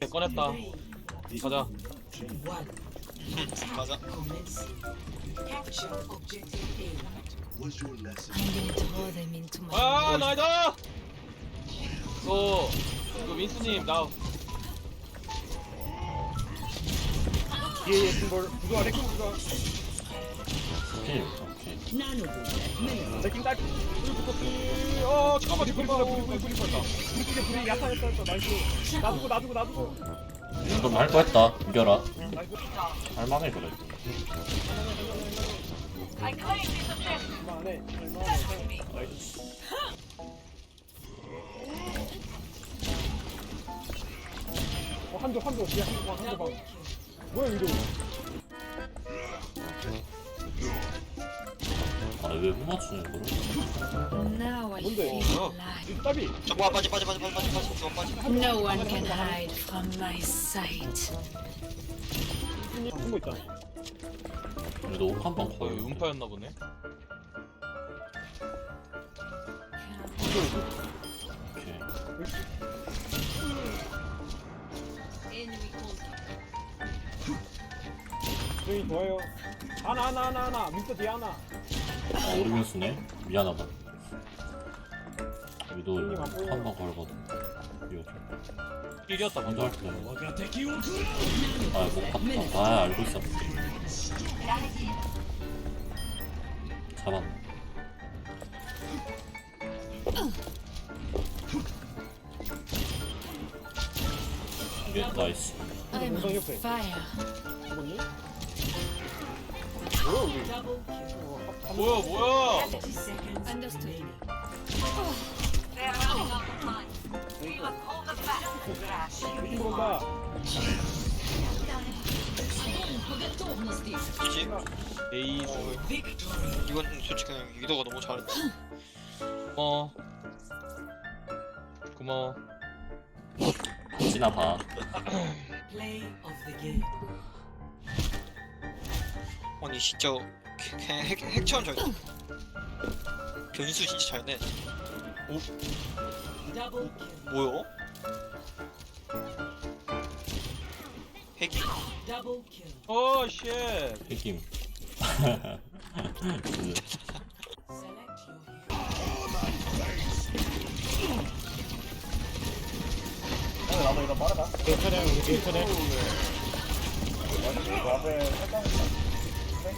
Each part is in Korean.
네, 꺼냈다. 가자. 음, 가자. 아, 나이다! 저, 그 윈스님, 나. 예예, 지금 뭘, 구조하래, 구조. 오케이 오케이 제킹 딸. 어 잠깐만 지금 불이 불이 불이 불이 불다. 불이 불이 불이 약하였어 했어 나이스. 놔두고 놔두고 놔두고. 이건 할거 했다 이겨라 나이스. 할만해 그래 얼마네 얼마네. 나이스. 어 한조 한조 뒤에 한조 방 한조 방. 뭐야 이거. 왜못 Now I 뭔데? feel 어. alive. 이 따비 와 빠지 빠지 빠지 빠지 빠지 빠지 빠지. No one can hide from my sight. 한거 있잖아 그래도 한방 거의 음파였나 보네. 오케이 저희 좋아요 하나 하나 하나 하나 민서 뒤에 하나 아 우리 민수네. 미안하다. 여기도 한방 걸거든 이거 좀. 길이었다 먼저. 먼저. 할게. 아못 봤다. 아 알고 있었네 잡았네. 이게 나이스. I'm 무성 on 옆에 fire. 죽었니? 뭐야 어, 뭐야 뭐야? 에이스. 이건 솔직히 유도가 너무 잘했다. 고마워. 고마워. 지나봐 아니 진짜 그냥 핵 핵처럼 잘. 변수 진짜 잘내. 오. 뭐요? 핵이 어 쉣. 느낌 나도 이거 트레 우리 뒤에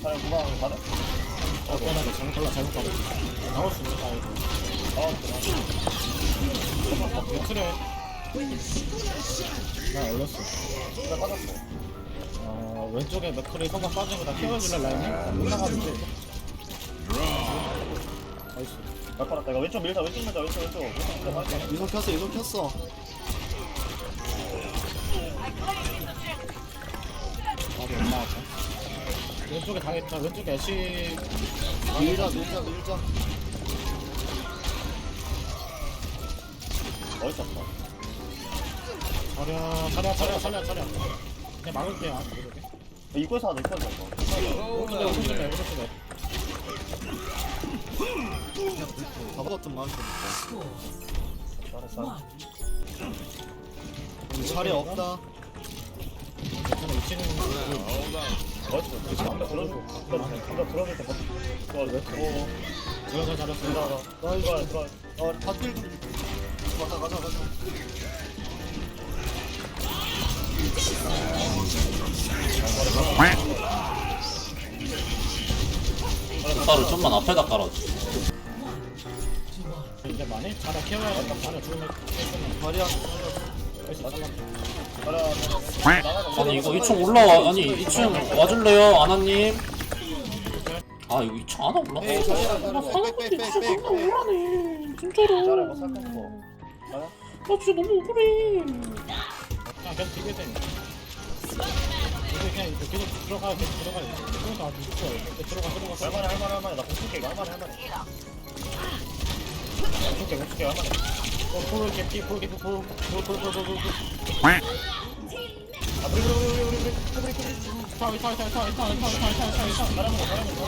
이거 잘 무방하게 가네? 어 미안하다 잘못 골라 잘못 가네 나올 수 있는 다행이다 어. 뒤에 트레 나 올렸어. 나 빠졌어. 어 왼쪽에 맥크리 성공 빠진 거다 키워줄래 라인이? 올라가는데. 나이스. 나 빠졌다. 이거 왼쪽 밀자. 왼쪽 밀자. 왼쪽 왼쪽. 왼쪽 밀자. 빠졌다 이속 켰어 이속 켰어. 나도 안 나왔다. 왼쪽에 당했다. 왼쪽에 애쉬. 밀자 밀자 밀자 어딨어? 차려, 차려, 차려, 차려, 차려. 그냥 막을게요. 입구에서 하자, 입구에서 하자. 오른쪽에, 오른쪽에, 오른쪽에. 가보았던 마음 잘했어. 우리 자리 없다 괜찮아, 위치는. 들어가 좀만 앞에다 깔아줘. 이제 많이? 하나 키워야 겠다 하나 죽으면. 머리야. 아니 이거 2층 올라와 아니 2층 와줄래요 아나님 아 이거 2층 아나 올라가 에이 나 사는데 진짜 빽빽빽빽 너무 억울하네 진짜로 차려, 뭐 거. 나 진짜 너무 억울해 그냥 계속 비벼야 돼. 이제 그냥 이렇게 계속 들어가야 돼. 들어가야 돼. 들어가, 들어가. 들어가, 들어가. 할만해, 할만해, 할만해. 나 이거 할만해, 할만해. 공수게, 공수게 할만해. 어, 볼 개피, 볼 개피, 볼, 볼, 볼, 볼, 볼, 볼, 볼. 아, 우리, 우리, 우리, 우리, 우리, 우리, 우리, 우리. 타워, 타워, 타워, 타워, 타워, 타워, 타워, 타워, 타워, 타워. 잘하는 거, 잘하는 거.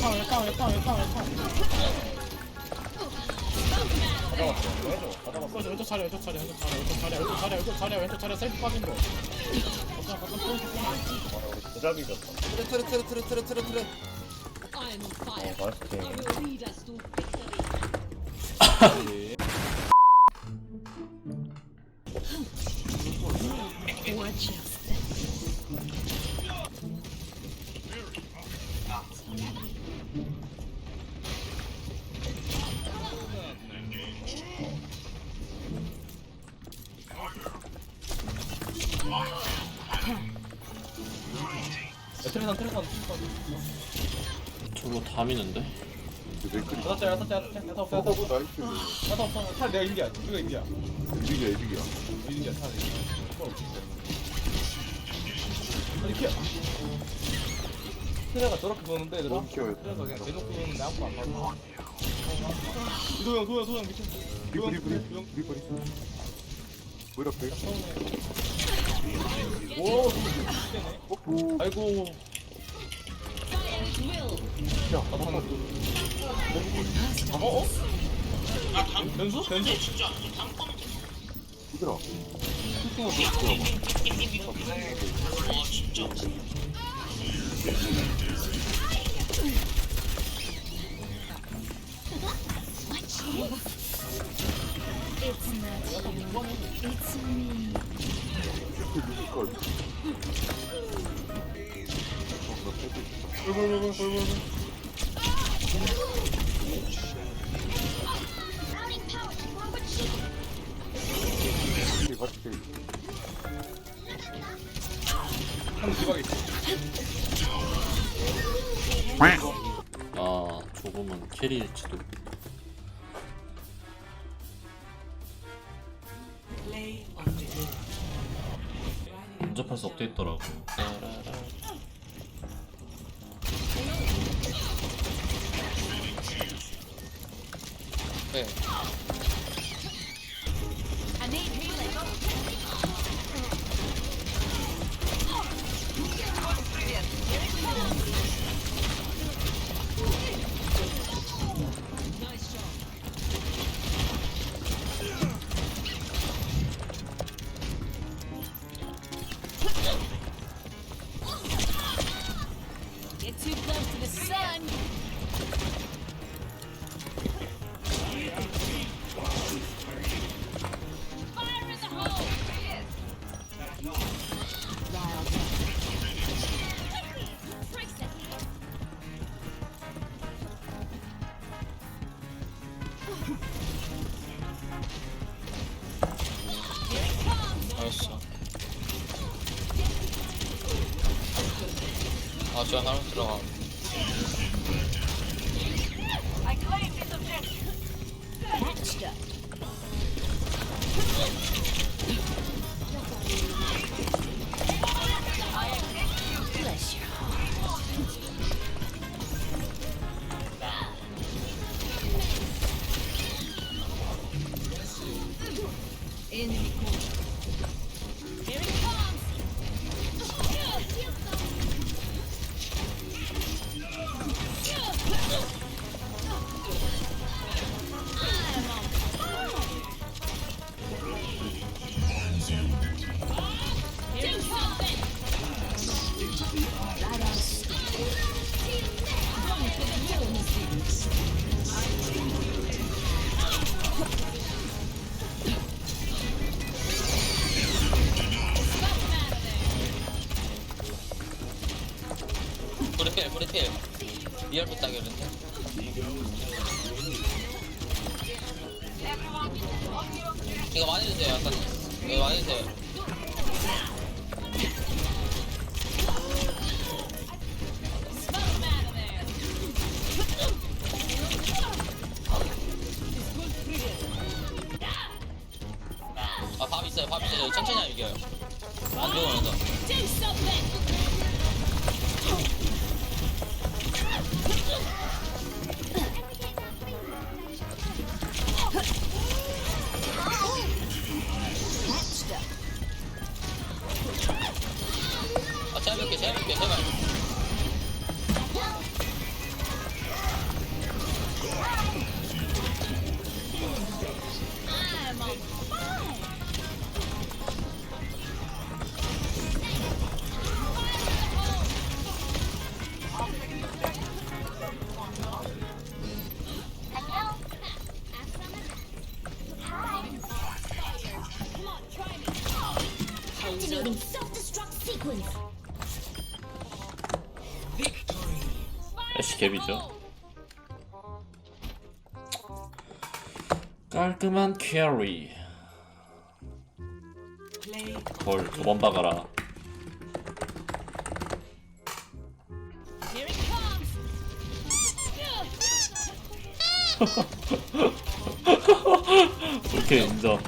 타워, 타워, 타워, 타워, 타워. 이거 해줘. 가져왔어. 왼쪽 차례, 왼쪽 차례, 왼쪽 차례, 왼쪽 차례, 왼쪽 차례, 왼쪽 차례, 왼쪽 차례, 셀프 빠진 거. 걱정, 걱정, 포인트, 포인트. 도자기 졌다. 트레 트레 트레 트레 트레 트레 트레 am on 어. 맛있게. 트레산, 트레산. 저거 다 미는데? 여섯 짤, 여섯 짤, 여섯 짤, 여섯 없어, 여섯 없어. 여섯 없어. 탈 내가 인디야. 이거 인디야. 이득이야 이득이야 인디야, 탈. 이거 없지. 아니, 키야. 트레가 저렇게 보는데, 얘들아. 너무 키워야 돼 트레가 그냥 대놓고 보는데 아무도 안 봐줘. 이도영, 도영, 도영 밑에. 도영, 리브리 브리 도영. 리브리 뭐 이렇게 오, 미치겠네. 아이고. 야 어? 어? 변수? 변수? 얘들아 It's not you. It's me. 뮤지컬 같이 한 기박이. 아 조금은 캐리일지도. 근접할 수 없대 있더라고 네 아 저 하나 들어가 브리필 브리필 리얼 부탁이었는데 이거 많이 드세요 약간. 이거 많이 드세요. 아 밥 있어요 밥 있어요. 천천히 하면 이겨요. 안 죽으면서 갭이죠. 깔끔한 캐리. 걸두번 박아라. 오케이 인정